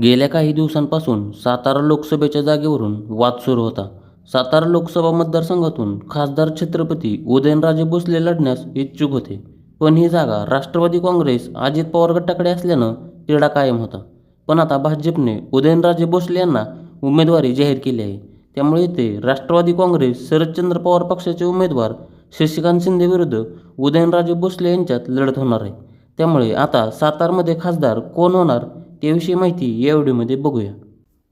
गेल्या काही दिवसांपासून सातारा लोकसभेच्या जागेवरून वाद सुरू होता. सातारा लोकसभा मतदारसंघातून खासदार छत्रपती उदयनराजे भोसले लढण्यास इच्छुक होते. पण ही जागा राष्ट्रवादी काँग्रेस अजित पवार गटाकडे असल्यानं तिढा कायम होता. पण आता भाजपने उदयनराजे भोसले यांना उमेदवारी जाहीर केली आहे. त्यामुळे येथे राष्ट्रवादी काँग्रेस शरदचंद्र पवार पक्षाचे उमेदवार शशिकांत शिंदे विरुद्ध उदयनराजे भोसले यांच्यात लढत होणार आहे. त्यामुळे आता सातारमध्ये खासदार कोण होणार त्याविषयी माहिती या व्हिडिओमध्ये बघूया.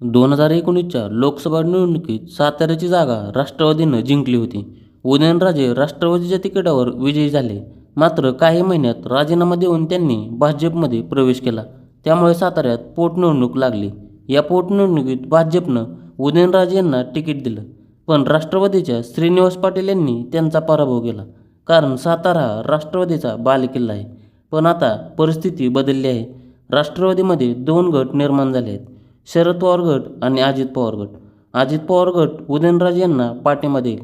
दोन हजार एकोणीसच्या लोकसभा निवडणुकीत साताऱ्याची जागा राष्ट्रवादीनं जिंकली होती. उदयनराजे राष्ट्रवादीच्या तिकिटावर विजयी झाले. मात्र काही महिन्यात राजीनामा देऊन त्यांनी भाजपमध्ये प्रवेश केला. त्यामुळे साताऱ्यात पोटनिवडणूक लागली. या पोटनिवडणुकीत भाजपनं उदयनराजे यांना तिकीट दिलं. पण राष्ट्रवादीच्या श्रीनिवास पाटील यांनी त्यांचा पराभव केला. कारण सातारा हा राष्ट्रवादीचा बालेकिल्ला आहे. पण आता परिस्थिती बदलली आहे. राष्ट्रवादीमध्ये दोन गट निर्माण झाले आहेत. शरद पवार गट आणि अजित पवार गट. अजित पवार गट उदयनराज यांना पाठिंबा देईल.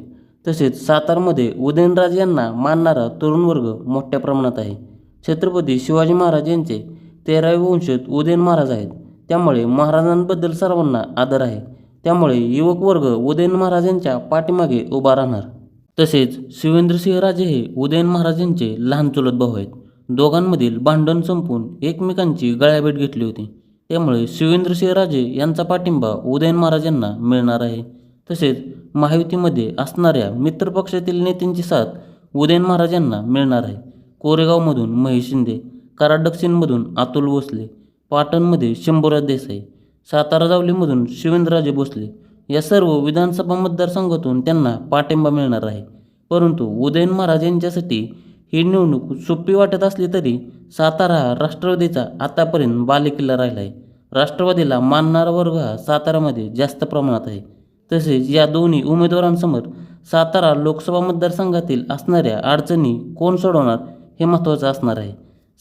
तसेच सातारमध्ये उदयनराज यांना मानणारा तरुण वर्ग मोठ्या प्रमाणात आहे. छत्रपती शिवाजी महाराज यांचे तेरावे वंशज उदयन महाराज आहेत. त्यामुळे महाराजांबद्दल सर्वांना आदर आहे. त्यामुळे युवक वर्ग उदयन महाराजांच्या पाठीमागे उभा राहणार. तसेच शिवेंद्रसिंह राजे हे उदयन महाराज यांचे लहान चुलत भाऊ आहेत. दोघांमधील भांडण संपून एकमेकांची गळ्याभेट घेतली होती. त्यामुळे शिवेंद्रसिंह राजे यांचा पाठिंबा उदयन महाराज यांना मिळणार आहे. तसेच महायुतीमध्ये असणाऱ्या मित्रपक्षातील नेत्यांची साथ उदयन महाराज यांना मिळणार आहे. कोरेगावमधून महेश शिंदे कराड दक्षिणमधून अतुल भोसले पाटणमध्ये शंभूराज देसाई सातारा जावलीमधून शिवेंद्रराजे भोसले या सर्व विधानसभा मतदारसंघातून त्यांना पाठिंबा मिळणार आहे. परंतु उदयन महाराज यांच्यासाठी ही निवडणूक सोपी वाटत असली तरी सातारा हा राष्ट्रवादीचा आतापर्यंत बालेकिल्ला राहिला आहे राष्ट्रवादीला मानणारा वर्ग हा सातारामध्ये जास्त प्रमाणात आहे. तसेच या दोन्ही उमेदवारांसमोर सातारा लोकसभा मतदारसंघातील असणाऱ्या अडचणी कोण सोडवणार हे महत्त्वाचं असणार आहे.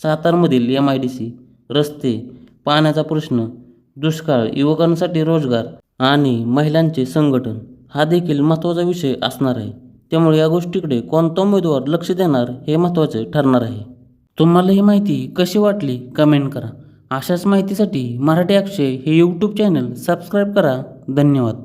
सातारमधील एम आय डी सी रस्ते पाण्याचा प्रश्न दुष्काळ युवकांसाठी रोजगार आणि महिलांचे संघटन हा देखील महत्त्वाचा विषय असणार आहे. त्यामुळे या गोष्टीकडे कोणता उमेदवार लक्ष देणार हे महत्त्वाचे ठरणार आहे. तुम्हाला ही माहिती कशी वाटली कमेंट करा. अशाच माहितीसाठी मराठी अक्षय हे यूट्यूब चॅनल सबस्क्राईब करा. धन्यवाद.